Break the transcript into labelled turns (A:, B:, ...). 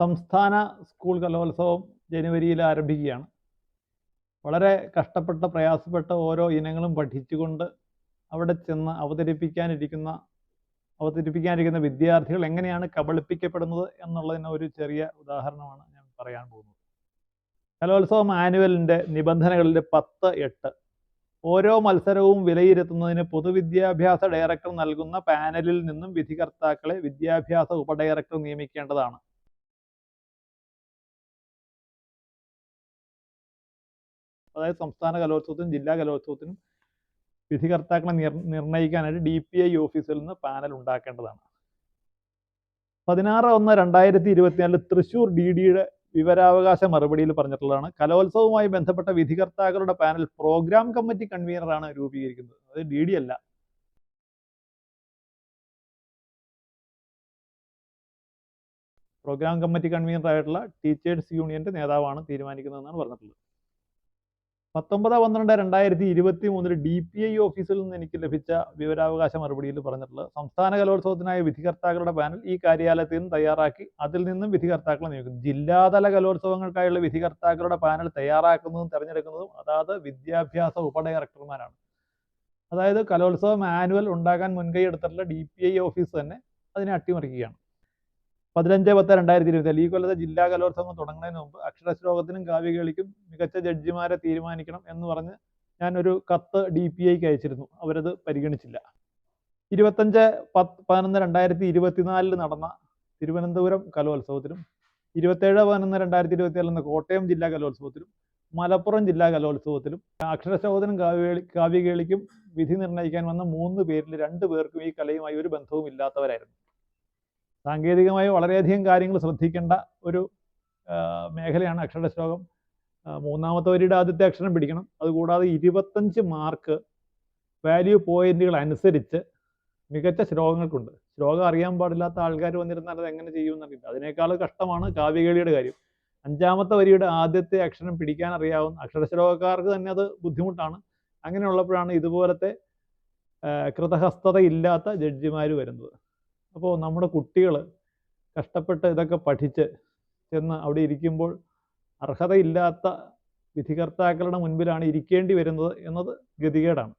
A: സംസ്ഥാന സ്കൂൾ കലോത്സവം ജനുവരിയിൽ ആരംഭിക്കുകയാണ്. വളരെ കഷ്ടപ്പെട്ട പ്രയാസപ്പെട്ട ഓരോ ഇനങ്ങളും പഠിച്ചുകൊണ്ട് അവിടെ ചെന്ന് അവതരിപ്പിക്കാനിരിക്കുന്ന അവതരിപ്പിക്കാനിരിക്കുന്ന വിദ്യാർത്ഥികൾ എങ്ങനെയാണ് കബളിപ്പിക്കപ്പെടുന്നത് എന്നുള്ളതിന് ഒരു ചെറിയ ഉദാഹരണമാണ് ഞാൻ പറയാൻ പോകുന്നത്. കലോത്സവം ആനുവലിന്റെ നിബന്ധനകളിൽ പത്ത് എട്ട്. ഓരോ മത്സരവും വിലയിരുത്തുന്നതിന് പൊതുവിദ്യാഭ്യാസ ഡയറക്ടർ നൽകുന്ന പാനലിൽ നിന്നും വിധികർത്താക്കളെ വിദ്യാഭ്യാസ ഉപഡയറക്ടർ നിയമിക്കേണ്ടതാണ്. അതായത് സംസ്ഥാന കലോത്സവത്തിനും ജില്ലാ കലോത്സവത്തിനും വിധികർത്താക്കളെ നിർ നിർണയിക്കാനായിട്ട് ഡി പി ഐ ഓഫീസിൽ നിന്ന് പാനൽ ഉണ്ടാക്കേണ്ടതാണ്. പതിനാറ് ഒന്ന് രണ്ടായിരത്തി ഇരുപത്തിനാലിൽ തൃശൂർ ഡി ഡിയുടെ വിവരാവകാശ മറുപടിയിൽ പറഞ്ഞിട്ടുള്ളതാണ്. കലോത്സവവുമായി ബന്ധപ്പെട്ട വിധികർത്താക്കളുടെ പാനൽ പ്രോഗ്രാം കമ്മിറ്റി കൺവീനറാണ് രൂപീകരിക്കുന്നത്. അത് ഡി ഡി അല്ല. പ്രോഗ്രാം കമ്മിറ്റി കൺവീനർ ആയിട്ടുള്ള ടീച്ചേഴ്സ് യൂണിയന്റെ നേതാവാണ് തീരുമാനിക്കുന്നതെന്നാണ് പറഞ്ഞിട്ടുള്ളത്. പത്തൊമ്പത് പന്ത്രണ്ട് രണ്ടായിരത്തി ഇരുപത്തി മൂന്നിൽ ഡി പി ഐ ഓഫീസിൽ നിന്ന് എനിക്ക് ലഭിച്ച വിവരാവകാശ മറുപടിയിൽ പറഞ്ഞിട്ടുള്ളത്. സംസ്ഥാന കലോത്സവത്തിനായ വിധികർത്താക്കളുടെ പാനൽ ഈ കാര്യാലയത്തിൽ നിന്ന് തയ്യാറാക്കി അതിൽ നിന്നും വിധികർത്താക്കളെ നിയമിക്കും ജില്ലാതല കലോത്സവങ്ങൾക്കായുള്ള വിധികർത്താക്കളുടെ പാനൽ തയ്യാറാക്കുന്നതും തിരഞ്ഞെടുക്കുന്നതും അതാത് വിദ്യാഭ്യാസ ഉപഡയറക്ടർമാരാണ്. അതായത് കലോത്സവം മാനുവൽ ഉണ്ടാക്കാൻ മുൻകൈ എടുത്തിട്ടുള്ള ഡി പി ഐ ഓഫീസ് തന്നെ അതിനെ അട്ടിമറിക്കുകയാണ്. പതിനഞ്ച് പത്ത് രണ്ടായിരത്തി ഇരുപത്തി ഈ കൊല്ലത്തെ ജില്ലാ കലോത്സവം തുടങ്ങുന്നതിന് മുമ്പ് അക്ഷരശ്ലോകത്തിനും കാവ്യകളിക്കും മികച്ച ജഡ്ജിമാരെ തീരുമാനിക്കണം എന്ന് പറഞ്ഞ് ഞാനൊരു കത്ത് ഡി പി ഐക്ക് അയച്ചിരുന്നു. അവരത് പരിഗണിച്ചില്ല. ഇരുപത്തഞ്ച് പത്ത് പതിനൊന്ന് രണ്ടായിരത്തി ഇരുപത്തിനാലിൽ നടന്ന തിരുവനന്തപുരം കലോത്സവത്തിലും ഇരുപത്തേഴ് പതിനൊന്ന് രണ്ടായിരത്തി ഇരുപത്തിനാലിൽ നടന്ന കോട്ടയം ജില്ലാ കലോത്സവത്തിലും മലപ്പുറം ജില്ലാ കലോത്സവത്തിലും അക്ഷരശോധനം കാവ്യകളി കാവ്യകേളിക്കും വിധി നിർണയിക്കാൻ വന്ന മൂന്ന് പേരിൽ രണ്ട് പേർക്കും ഈ കലയുമായി ഒരു ബന്ധവും ഇല്ലാത്തവരായിരുന്നു സാങ്കേതികമായി വളരെയധികം കാര്യങ്ങൾ ശ്രദ്ധിക്കേണ്ട ഒരു മേഖലയാണ് അക്ഷരശ്ലോകം മൂന്നാമത്തെ വരിയുടെ ആദ്യത്തെ അക്ഷരം പിടിക്കണം. അതുകൂടാതെ ഇരുപത്തഞ്ച് മാർക്ക് വാല്യൂ പോയിന്റുകൾ അനുസരിച്ച് മികച്ച ശ്ലോകങ്ങൾക്കുണ്ട്. ശ്ലോകം അറിയാൻ പാടില്ലാത്ത ആൾക്കാർ വന്നിരുന്നാൽ അത് എങ്ങനെ ചെയ്യുമെന്നറിയില്ല. അതിനേക്കാൾ കഷ്ടമാണ് കാവ്യകേളിയുടെ കാര്യം. അഞ്ചാമത്തെ വരിയുടെ ആദ്യത്തെ അക്ഷരം പിടിക്കാൻ അറിയാവുന്ന അക്ഷരശ്ലോകക്കാർക്ക് തന്നെ അത് ബുദ്ധിമുട്ടാണ്. അങ്ങനെയുള്ളപ്പോഴാണ് ഇതുപോലത്തെ കൃതഹസ്തത ഇല്ലാത്ത ജഡ്ജിമാർ വരുന്നത്. അപ്പോൾ നമ്മുടെ കുട്ടികൾ കഷ്ടപ്പെട്ട് ഇതൊക്കെ പഠിച്ച് ചെന്ന് അവിടെ ഇരിക്കുമ്പോൾ അർഹതയില്ലാത്ത വിധികർത്താക്കളുടെ മുൻപിലാണ് ഇരിക്കേണ്ടി വരുന്നത് എന്നത് ഗതികേടാണ്.